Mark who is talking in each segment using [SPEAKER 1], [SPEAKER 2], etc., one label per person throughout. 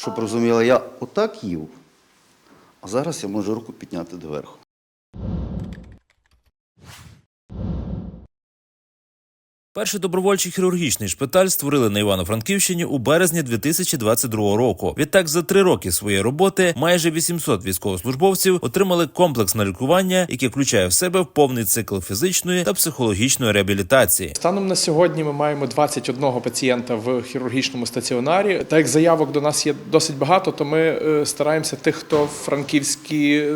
[SPEAKER 1] Щоб розуміла, я отак їв, а зараз я можу руку підняти доверху.
[SPEAKER 2] Перший добровольчий хірургічний шпиталь створили на Івано-Франківщині у березні 2022 року. Відтак, за три роки своєї роботи майже 800 військовослужбовців отримали комплексне лікування, яке включає в себе повний цикл фізичної та психологічної реабілітації.
[SPEAKER 3] Станом на сьогодні ми маємо 21 пацієнта в хірургічному стаціонарі. Так як заявок до нас є досить багато, то ми е, стараємося тих, хто франківські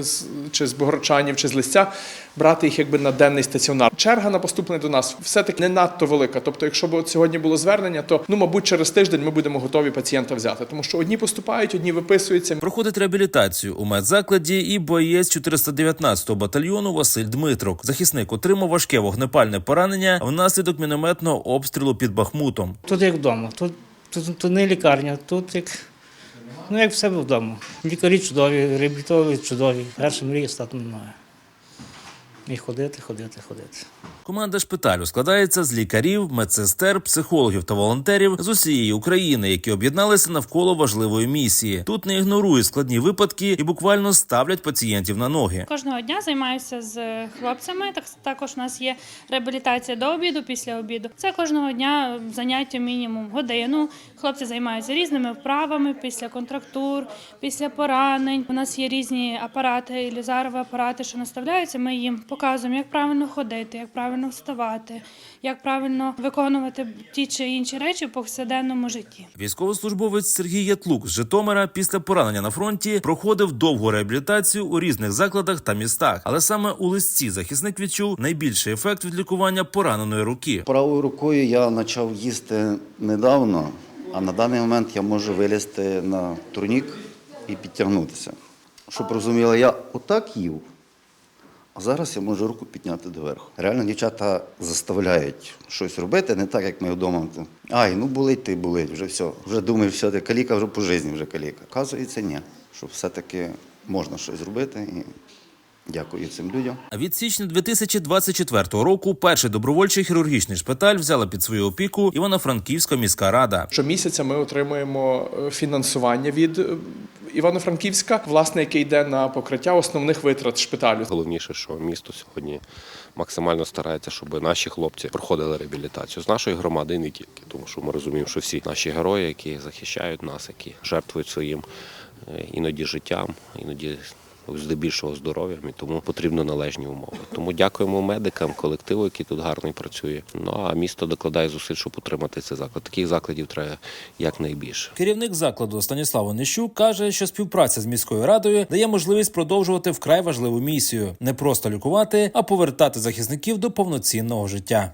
[SPEAKER 3] чи з Богородчанів, чи з Листя, брати їх якби на денний стаціонар. Черга на поступлення до нас все-таки не надто велика. Тобто, якщо б сьогодні було звернення, то ну, мабуть, через тиждень ми будемо готові пацієнта взяти. Тому що одні поступають, одні виписуються.
[SPEAKER 2] Проходить реабілітацію у медзакладі і боєць 419-го батальйону Василь Дмитрук. Захисник отримав важке вогнепальне поранення внаслідок мінометного обстрілу під Бахмутом.
[SPEAKER 4] Тут як вдома. Тут, тут, тут не лікарня, тут як, ну, як в себе вдома. Лікарі чудові, реабілітологи чудові. Перша мрія стати ноги. І ходити, ходити, ходити.
[SPEAKER 2] Команда шпиталю складається з лікарів, медсестер, психологів та волонтерів з усієї України, які об'єдналися навколо важливої місії. Тут не ігнорують складні випадки і буквально ставлять пацієнтів на ноги.
[SPEAKER 5] Кожного дня займаюся з хлопцями. Так також у нас є реабілітація до обіду, після обіду. Це кожного дня заняття мінімум годину. Хлопці займаються різними вправами після контрактур, після поранень. У нас є різні апарати, ілюзарові апарати, що наставляються. Ми їм показуємо, як правильно ходити, як правильно вставати, як правильно виконувати ті чи інші речі в повсякденному житті.
[SPEAKER 2] Військовослужбовець Сергій Ятлук з Житомира після поранення на фронті проходив довгу реабілітацію у різних закладах та містах. Але саме у листі захисник відчув найбільший ефект від лікування пораненої руки.
[SPEAKER 1] Правою рукою я почав їсти недавно, а на даний момент я можу вилізти на турнік і підтягнутися. Щоб розуміли, я отак їв, а зараз я можу руку підняти доверху. Реально дівчата заставляють щось робити, не так, як ми вдома. Ай, ну болить ти болить, вже все. Вже думаєш, все, ти каліка вже по житті вже каліка. Оказується, ні. Що все-таки можна щось зробити. І дякую цим людям.
[SPEAKER 2] А від січня 2024 року перший добровольчий хірургічний шпиталь взяла під свою опіку Івано-Франківська міська рада.
[SPEAKER 3] Щомісяця ми отримуємо е, фінансування від е, Івано-Франківська, власне, яке йде на покриття основних витрат шпиталю.
[SPEAKER 6] Головніше, що місто сьогодні максимально старається, щоб наші хлопці проходили реабілітацію з нашої громади і не тільки, тому що ми розуміємо, що всі наші герої, які захищають нас, які жертвують своїм е, іноді життям, іноді здебільшого здоров'ям, і тому потрібно належні умови. Тому дякуємо медикам, колективу, який тут гарний працює. Ну а місто докладає зусиль, щоб утримати цей заклад. Таких закладів треба якнайбільше.
[SPEAKER 2] Керівник закладу Станіслав Онищук каже, що співпраця з міською радою дає можливість продовжувати вкрай важливу місію не просто лікувати, а повертати захисників до повноцінного життя.